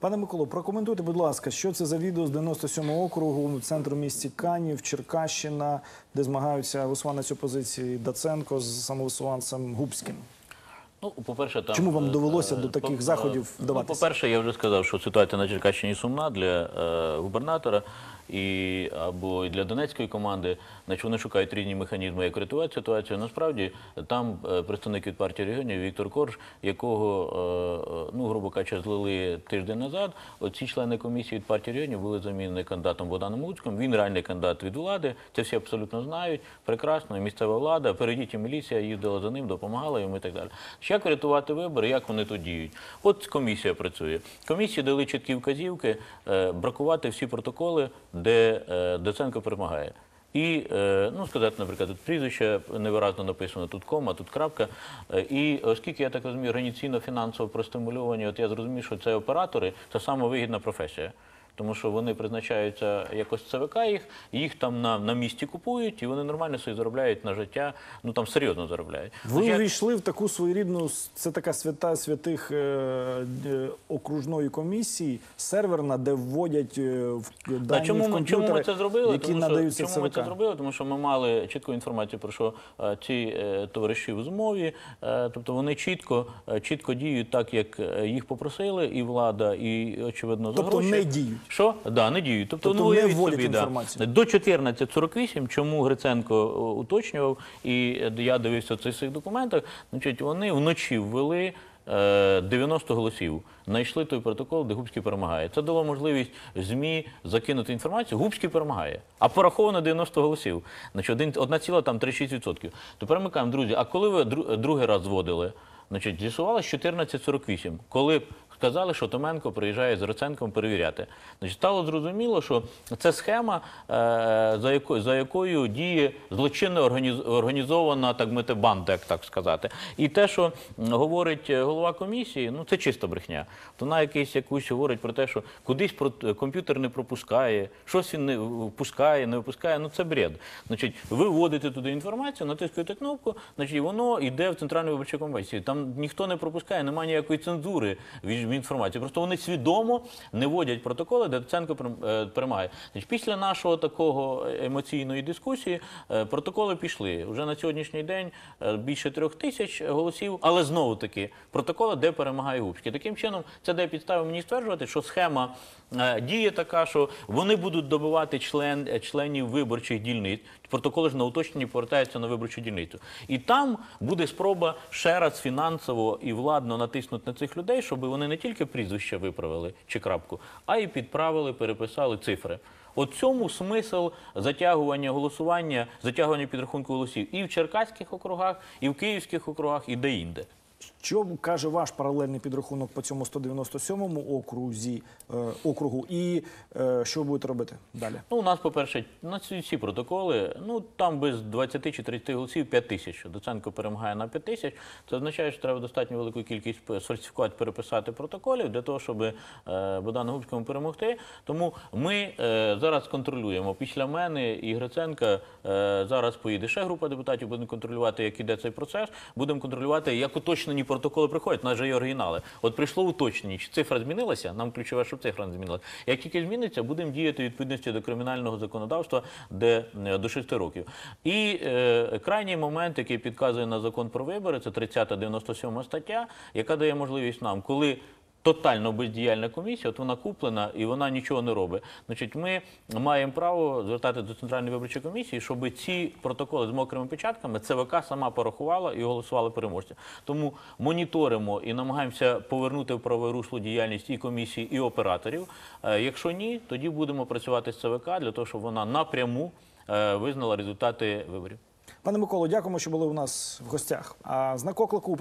Пане Миколо, прокоментуйте, будь ласка, що це за відео з 97-го округу, центру місті Канів, Черкащина, де змагаються висуванець опозиції Даценко з самовисуванцем Губським. Ну, по-перше, там Чому вам е, довелося е, до таких по- заходів е, вдаватися? Ну, по-перше, я вже сказав, що ситуація на Черкащині сумна для е, губернатора і або і для донецької команди. Значить, вони шукають різні механізми, як рятувати ситуацію. Насправді там е, представник від партії регіонів Віктор Корж, якого е, е, ну грубо кажучи, злили тиждень назад. Оці члени комісії від партії регіонів були замінені кандидатом Богданом Луцьким. Він реальний кандидат від влади. Це всі абсолютно знають. Прекрасно, місцева влада, перейдіть і міліція їздила за ним, допомагала йому і так далі. Як врятувати вибори, як вони тут діють? От комісія працює. Комісії дали чіткі вказівки бракувати всі протоколи, де е, Доценко перемагає. І е, ну сказати, наприклад, тут прізвище невиразно написано, тут кома, тут крапка. Е, І оскільки я так розумію, організаційно фінансово простимульовані, от я зрозумів, що це оператори, це самовигідна професія. Тому що вони призначаються якось ЦВК їх, їх там на, на місці купують, і вони нормально собі заробляють на життя. Ну там серйозно заробляють. Ви Хоча- увійшли в таку своєрідну, це така свята святих е, е, окружної комісії, серверна, де вводять е, в Да, дані чому, в комп'ютери, чому ми це зробили? які тому, що, надаються чому ми це зробили? Тому що ми мали чітку інформацію про що е, ці е, товариші в змові. Е, тобто вони чітко, е, чітко діють так, як е, їх попросили, і влада, і очевидно за Тобто гроші. не діють. Що? Да, не діють. Тобто, Тобто ну, не вводять собі, да. До 14.48, чому Гриценко уточнював, і е, я дивився в цих документах, значить, вони вночі ввели е, 90 голосів. Знайшли той протокол, де Губський перемагає. Це дало можливість ЗМІ закинути інформацію. Губський перемагає. А пораховано 90 голосів. Значить, один- 1,36%. Тепер ми кажемо, друзі, а коли ви дру- другий раз зводили? Значить, з'ясувалося 14.48, коли сказали, що Томенко приїжджає з Роценком перевіряти. Значить, стало зрозуміло, що це схема, е, за, якою, за якою діє злочинно організ- організована так мити банда, як так сказати. І те, що говорить е, голова комісії, ну це чиста брехня. Вона якийсь якусь говорить про те, що кудись про- комп'ютер не пропускає, щось він не впускає, не випускає. Ну це бред. Значить, ви вводите туди інформацію, натискаєте кнопку, значить, воно йде в центральну виборчу комісію. Там ніхто не пропускає, немає ніякої цензури інформації. Просто вони свідомо не вводять протоколи, де Доценко е, перемагає. Значить, після нашого такого емоційної дискусії е, протоколи пішли. Вже на сьогоднішній день е, більше трьох тисяч голосів, але знову таки протоколи, де перемагає Губський. Таким чином, це дає підстави мені стверджувати, що схема діє така, що вони будуть добивати член, членів виборчих дільниць. Протоколи ж на уточненні повертаються на виборчу дільницю. І там буде спроба ще раз фінансово і владно натиснути на цих людей, щоб вони не тільки прізвище виправили чи крапку, а й підправили, переписали цифри. От цьому смисл затягування голосування, затягування підрахунку голосів і в Черкаських округах, і в Київських округах, і де-інде. Що каже ваш паралельний підрахунок по цьому 197-му окрузі, е, округу, і е, що ви будете робити далі? Ну, у нас, по-перше, на ці всі протоколи, ну там без 20 чи 30 голосів 5 тисяч. Доценко перемагає на 5 тисяч. Це означає, що треба достатньо велику кількість сфальсифікувати, переписати протоколів для того, щоб е, Богдану Губському перемогти. Тому ми е, зараз контролюємо. Після мене і Гриценка е, зараз поїде ще група депутатів, будемо контролювати, як іде цей процес. Будемо контролювати, як уточнені протоколи приходять. У нас оригінали. От прийшло уточнення, чи цифра змінилася. Нам ключове, щоб цифра не змінилася. Як тільки зміниться, будемо діяти відповідності до кримінального законодавства, де е, до 6 років. І е, крайній момент, який підказує на закон про вибори, це 30-97 стаття, яка дає можливість нам, коли тотально бездіяльна комісія, от вона куплена і вона нічого не робить. Значить, ми маємо право звертати до центральної виборчої комісії, щоб ці протоколи з мокрими печатками ЦВК сама порахувала і голосували переможця. Тому моніторимо і намагаємося повернути в правове русло діяльність і комісії, і операторів. Е, Якщо ні, тоді будемо працювати з ЦВК для того, щоб вона напряму е, визнала результати виборів. Пане Миколо, дякуємо, що були у нас в гостях. А знак оклику